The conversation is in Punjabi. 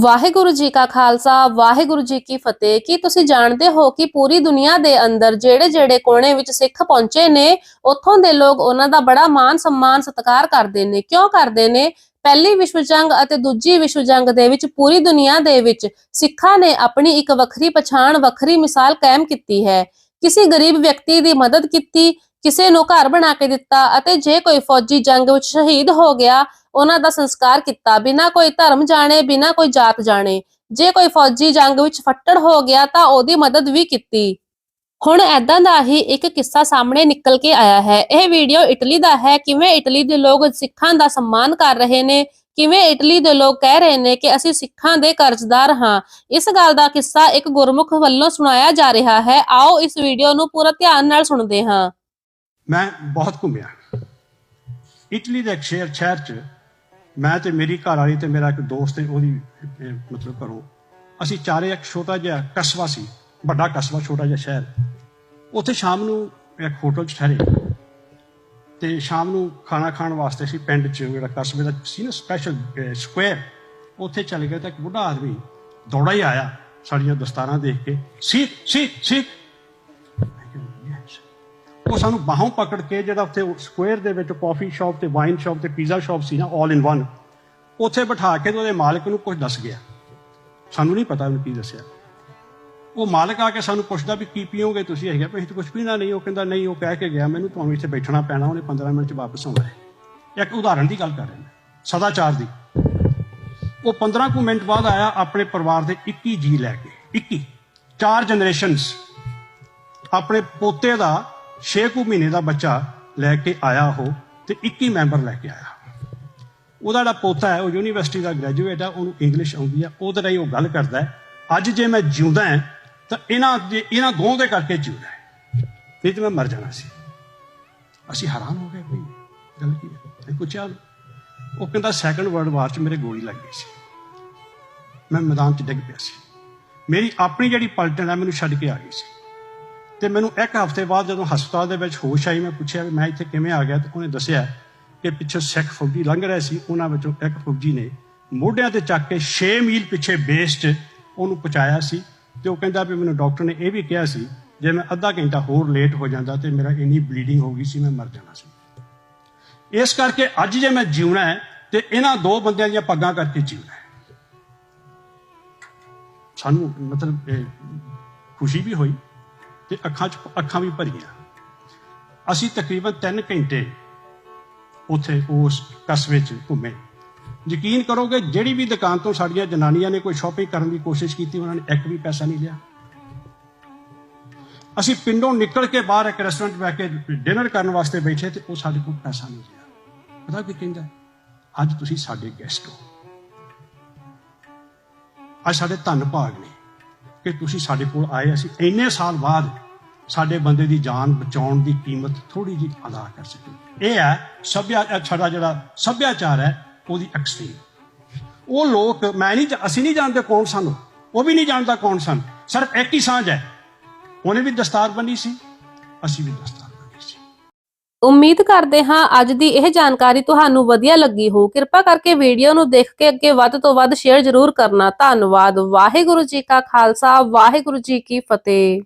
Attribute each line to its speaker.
Speaker 1: ਵਾਹਿਗੁਰੂ ਜੀ ਕਾ ਖਾਲਸਾ, ਵਾਹਿਗੁਰੂ ਜੀ ਕੀ ਫਤਿਹ। ਕੀ ਤੁਸੀਂ ਜਾਣਦੇ ਹੋ ਕਿ ਪੂਰੀ ਦੁਨੀਆ ਦੇ ਅੰਦਰ ਜਿਹੜੇ-ਜਿਹੜੇ ਕੋਨੇ ਵਿੱਚ ਸਿੱਖ ਪਹੁੰਚੇ ਨੇ, ਉੱਥੋਂ ਦੇ ਲੋਕ ਉਹਨਾਂ ਦਾ ਬੜਾ ਮਾਨ ਸਨਮਾਨ, ਸਤਿਕਾਰ ਕਰਦੇ ਨੇ। ਕਿਉਂ ਕਰਦੇ ਨੇ? ਪਹਿਲੀ ਵਿਸ਼ਵ ਜੰਗ ਅਤੇ ਦੂਜੀ ਵਿਸ਼ਵ ਜੰਗ ਦੇ ਵਿੱਚ ਪੂਰੀ ਦੁਨੀਆ ਦੇ ਵਿੱਚ ਸਿੱਖਾਂ ਨੇ ਆਪਣੀ ਇੱਕ ਵੱਖਰੀ ਪਛਾਣ, ਵੱਖਰੀ ਮਿਸਾਲ ਕਾਇਮ ਕੀਤੀ ਹੈ। ਕਿਸੇ ਗਰੀਬ ਵਿਅਕਤੀ ਦੀ ਮਦਦ ਕੀਤੀ ਕਿਸੇ ਨੂੰ ਘਰ ਬਣਾ ਕੇ ਦਿੱਤਾ ਅਤੇ ਜੇ ਕੋਈ ਫੌਜੀ ਜੰਗ ਵਿੱਚ ਸ਼ਹੀਦ ਹੋ ਗਿਆ, ਉਹਨਾਂ ਦਾ ਸੰਸਕਾਰ ਕੀਤਾ। ਬਿਨਾਂ ਕੋਈ ਧਰਮ ਜਾਣੇ, ਬਿਨਾਂ ਕੋਈ ਜਾਤ ਜਾਣੇ। ਜੇ ਕੋਈ ਫੌਜੀ ਜੰਗ ਵਿੱਚ ਫੱਟੜ ਹੋ ਗਿਆ ਤਾਂ ਉਹਦੀ ਮਦਦ ਵੀ ਕੀਤੀ। ਹੁਣ ਐਦਾਂ ਦਾ ਹੀ ਇੱਕ ਕਿੱਸਾ ਸਾਹਮਣੇ ਨਿਕਲ ਕੇ ਆਇਆ ਹੈ। ਇਹ ਵੀਡੀਓ ਇਟਲੀ ਦਾ ਹੈ। ਕਿਵੇਂ ਇਟਲੀ ਦੇ ਲੋਕ ਸਿੱਖਾਂ ਦਾ ਸਨਮਾਨ ਕਰ ਰਹੇ ਨੇ? ਕਿਵੇਂ ਇਟਲੀ ਦੇ ਲੋਕ ਕਹਿ ਰਹੇ ਨੇ ਕਿ ਅਸੀਂ ਸਿੱਖਾਂ ਦੇ ਕਰਜ਼ਦਾਰ ਹਾਂ? ਇਸ ਗੱਲ ਦਾ ਕਿੱਸਾ ਇੱਕ ਗੁਰਮੁਖ ਵੱਲੋਂ ਸੁਣਾਇਆ ਜਾ ਰਿਹਾ ਹੈ। ਆਓ ਇਸ ਵੀਡੀਓ ਨੂੰ ਪੂਰਾ ਧਿਆਨ ਨਾਲ ਸੁਣਦੇ ਹਾਂ।
Speaker 2: ਮੈਂ ਬਹੁਤ ਘੁੰਮਿਆ। ਇਟਲੀ ਦੇ ਇੱਕ ਸ਼ਹਿਰ ਸ਼ਹਿਰ 'ਚ ਮੈਂ ਤੇ ਮੇਰੀ ਘਰ ਵਾਲੀ ਤੇ ਮੇਰਾ ਇੱਕ ਦੋਸਤ ਹੈ ਉਹਦੀ ਮਤਲਬ ਘਰੋਂ ਅਸੀਂ ਚਾਰੇ ਇੱਕ ਛੋਟਾ ਜਿਹਾ ਕਸਬਾ ਸੀ, ਵੱਡਾ ਕਸਬਾ, ਛੋਟਾ ਜਿਹਾ ਸ਼ਹਿਰ। ਉੱਥੇ ਸ਼ਾਮ ਨੂੰ ਇੱਕ ਹੋਟਲ 'ਚ ਠਹਿਰੇ। ਤੇ ਸ਼ਾਮ ਨੂੰ ਖਾਣਾ ਖਾਣ ਵਾਸਤੇ ਅਸੀਂ ਪਿੰਡ 'ਚ ਜਿਹੜਾ ਕਸਬੇ ਦਾ ਸੀ ਨਾ ਸਪੈਸ਼ਲ ਸਕੁਅਰ ਉੱਥੇ ਚਲੇ ਗਏ ਤਾਂ ਇੱਕ ਬੁੱਢਾ ਆਦਮੀ ਦੌੜਾ ਹੀ ਆਇਆ ਸਾਡੀਆਂ ਦਸਤਾਰਾਂ ਦੇਖ ਕੇ। ਸੀ ਸਿੱਖ ਸੀ ਉਹ ਸਾਨੂੰ ਬਾਹੋਂ ਪਕੜ ਕੇ ਜਿਹੜਾ ਉੱਥੇ ਸਕੁਅਰ ਦੇ ਵਿੱਚ ਕਾਫੀ ਸ਼ਾਪ ਤੇ ਵਾਈਨ ਸ਼ਾਪ ਤੇ ਪੀਜ਼ਾ ਸ਼ਾਪ ਸੀ ਨਾ 올 ਇਨ ਵਨ ਉੱਥੇ ਬਿਠਾ ਕੇ ਤੇ ਉਹਦੇ ਮਾਲਕ ਨੂੰ ਕੁਝ ਦੱਸ ਗਿਆ। ਸਾਨੂੰ ਨਹੀਂ ਪਤਾ ਉਹਨੇ ਕੀ ਦੱਸਿਆ। ਉਹ ਮਾਲਕ ਆ ਕੇ ਸਾਨੂੰ ਪੁੱਛਦਾ ਵੀ ਕੀ ਪੀਓਗੇ ਤੁਸੀਂ? ਹੈਗਾ ਵੀ ਅਸੀਂ ਤਾਂ ਕੁਝ ਪੀਣਾ ਨਹੀਂ। ਉਹ ਕਹਿੰਦਾ, ਨਹੀਂ, ਉਹ ਕਹਿ ਕੇ ਗਿਆ, ਮੈਨੂੰ ਤੁਹਾਨੂੰ ਇੱਥੇ ਬੈਠਣਾ ਪੈਣਾ, ਉਹਨੇ 15 ਮਿੰਟ ਚ ਵਾਪਸ ਆਉਣਾ ਹੈ। ਇੱਕ ਉਦਾਹਰਣ ਦੀ ਗੱਲ ਕਰ ਰਿਹਾ ਮੈਂ, ਸਦਾਚਾਰ ਦੀ। ਉਹ 15 ਕੁ ਮਿੰਟ ਬਾਅਦ ਆਇਆ ਆਪਣੇ ਪਰਿਵਾਰ ਦੇ 21 ਜੀ ਲੈ ਕੇ 21 ਚਾਰ ਜਨਰੇਸ਼ਨਸ ਆਪਣੇ ਪੋਤੇ ਦਾ 6 ਕੁ ਮਹੀਨੇ ਦਾ ਬੱਚਾ ਲੈ ਕੇ ਆਇਆ ਉਹ ਤੇ 21 ਮੈਂਬਰ ਲੈ ਕੇ ਆਇਆ। ਉਹਦਾ ਜਿਹੜਾ ਪੋਤਾ ਹੈ, ਉਹ ਯੂਨੀਵਰਸਿਟੀ ਦਾ ਗ੍ਰੈਜੂਏਟ ਹੈ, ਉਹਨੂੰ ਇੰਗਲਿਸ਼ ਆਉਂਦੀ ਹੈ, ਉਹਦੇ ਰਾਹੀਂ ਉਹ ਗੱਲ ਕਰਦਾ ਹੈ, ਅੱਜ ਜੇ ਮੈਂ ਜਿਉਂਦਾ ਹਾਂ, ਤਾਂ ਇਹਨਾਂ ਦੇ, ਇਹਨਾਂ ਦੋਹਾਂ ਦੇ ਕਰਕੇ ਜਿਉਂਦਾ ਹੈ। ਨਹੀਂ ਤਾਂ ਮੈਂ ਮਰ ਜਾਣਾ ਸੀ, ਅਸੀਂ ਹੈਰਾਨ ਹੋ ਗਏ ਵੀ ਗੱਲ ਕੀ ਹੈ? ਮੈਂ ਪੁੱਛਿਆ ਉਹ ਕਹਿੰਦਾ ਸੈਕੰਡ ਵਰਲਡ ਵਾਰ 'ਚ ਮੇਰੇ ਗੋਲੀ ਲੱਗ ਗਈ ਸੀ। ਮੈਂ ਮੈਦਾਨ 'ਚ ਡਿੱਗ ਪਿਆ ਸੀ। ਮੇਰੀ ਆਪਣੀ ਜਿਹੜੀ ਪਲਟਨ ਹੈ, ਮੈਨੂੰ ਛੱਡ ਕੇ ਆ ਗਈ ਸੀ। ਤੇ ਮੈਨੂੰ ਇੱਕ ਹਫ਼ਤੇ ਬਾਅਦ ਜਦੋਂ ਹਸਪਤਾਲ ਦੇ ਵਿੱਚ ਹੋਸ਼ ਆਈ, ਮੈਂ ਪੁੱਛਿਆ ਵੀ ਮੈਂ ਇੱਥੇ ਕਿਵੇਂ ਆ ਗਿਆ ਤੇ ਉਹਨੇ ਦੱਸਿਆ ਕਿ ਪਿੱਛੇ ਸਿੱਖ ਫੌਜੀ ਲੰਘ ਰਹੇ ਸੀ, ਉਹਨਾਂ ਵਿੱਚੋਂ ਇੱਕ ਫੌਜੀ ਨੇ ਮੋਢਿਆਂ ਤੇ ਚੱਕ ਕੇ 6 ਮੀਲ ਪਿੱਛੇ ਬੇਸ 'ਚ ਉਹਨੂੰ ਪਹੁੰਚਾਇਆ ਸੀ ਤੇ ਉਹ ਕਹਿੰਦਾ ਵੀ ਮੈਨੂੰ ਡਾਕਟਰ ਨੇ ਇਹ ਵੀ ਕਿਹਾ ਸੀ, ਜੇ ਮੈਂ ਅੱਧਾ ਘੰਟਾ ਹੋਰ ਲੇਟ ਹੋ ਜਾਂਦਾ ਤੇ ਮੇਰਾ ਇੰਨੀ ਬਲੀਡਿੰਗ ਹੋ ਗਈ ਸੀ, ਮੈਂ ਮਰ ਜਾਣਾ ਸੀ। ਇਸ ਕਰਕੇ ਅੱਜ ਜੇ ਮੈਂ ਜਿਉਣਾ ਹੈ ਤੇ ਇਹਨਾਂ ਦੋ ਬੰਦਿਆਂ ਦੀਆਂ ਪੱਗਾਂ ਕਰਕੇ ਜਿਉਣਾ ਹੈ। ਸਾਨੂੰ ਮਤਲਬ ਖੁਸ਼ੀ ਵੀ ਹੋਈ ਤੇ ਅੱਖਾਂ 'ਚ ਅੱਖਾਂ ਵੀ ਭਰੀਆਂ। ਅਸੀਂ ਤਕਰੀਬਨ 3 ਘੰਟੇ ਉੱਥੇ ਉਸ ਕਸਬੇ 'ਚ ਘੁੰਮੇ। ਯਕੀਨ ਕਰੋਗੇ, ਜਿਹੜੀ ਵੀ ਦੁਕਾਨ ਤੋਂ ਸਾਡੀਆਂ ਜਨਾਨੀਆਂ ਨੇ ਕੋਈ ਸ਼ਾਪਿੰਗ ਕਰਨ ਦੀ ਕੋਸ਼ਿਸ਼ ਕੀਤੀ, ਉਹਨਾਂ ਨੇ ਇੱਕ ਵੀ ਪੈਸਾ ਨਹੀਂ ਲਿਆ। ਅਸੀਂ ਪਿੰਡੋਂ ਨਿਕਲ ਕੇ ਬਾਹਰ ਇੱਕ ਰੈਸਟੋਰੈਂਟ ਬਹਿ ਕੇ ਡਿਨਰ ਕਰਨ ਵਾਸਤੇ ਬੈਠੇ ਤੇ ਉਹ ਸਾਡੇ ਕੋਲ ਪੈਸਾ ਨਹੀਂ ਲਿਆ। ਪਤਾ ਕੀ ਕਹਿੰਦਾ? ਅੱਜ ਤੁਸੀਂ ਸਾਡੇ ਗੈਸਟ ਹੋ। ਅੱਜ ਸਾਡੇ ਧੰਨ ਭਾਗ ਨੇ। ਕਿ ਤੁਸੀਂ ਸਾਡੇ ਕੋਲ ਆਏ, ਅਸੀਂ ਇੰਨੇ ਸਾਲ ਬਾਅਦ ਸਾਡੇ ਬੰਦੇ ਦੀ ਜਾਨ ਬਚਾਉਣ ਦੀ ਕੀਮਤ ਥੋੜੀ ਜਿਹੀ ਅਦਾ ਕਰ ਸਕੀ। ਇਹ ਹੈ ਸਭਿਆਚਾਰ ਸਾਡਾ ਜਿਹੜਾ ਸਭਿਆਚਾਰ ਹੈ, ਉਹਦੀ ਐਕਸਟ੍ਰੀਮ ਉਹ ਲੋਕ, ਮੈਂ ਨਹੀਂ ਅਸੀਂ ਨਹੀਂ ਜਾਣਦੇ ਕੌਣ ਸਨ, ਉਹ ਵੀ ਨਹੀਂ ਜਾਣਦਾ ਕੌਣ ਸਨ। ਸਿਰਫ ਇੱਕ ਹੀ ਸਾਂਝ ਹੈ। ਉਹਨੇ ਵੀ ਦਸਤਾਰ ਬੰਨੀ ਸੀ, ਅਸੀਂ ਵੀ ਦਸਤਾਰ
Speaker 1: ਉਮੀਦ ਕਰਦੇ ਹਾਂ ਅੱਜ ਦੀ ਇਹ ਜਾਣਕਾਰੀ ਤੁਹਾਨੂੰ ਵਧੀਆ ਲੱਗੀ ਹੋ। ਕਿਰਪਾ ਕਰਕੇ ਵੀਡੀਓ ਨੂੰ ਦੇਖ ਕੇ ਅੱਗੇ ਵੱਧ ਤੋਂ ਵੱਧ ਸ਼ੇਅਰ ਜ਼ਰੂਰ ਕਰਨਾ। ਧੰਨਵਾਦ। ਵਾਹਿਗੁਰੂ ਜੀ ਕਾ ਖਾਲਸਾ। ਵਾਹਿਗੁਰੂ ਜੀ ਕੀ ਫਤਿਹ।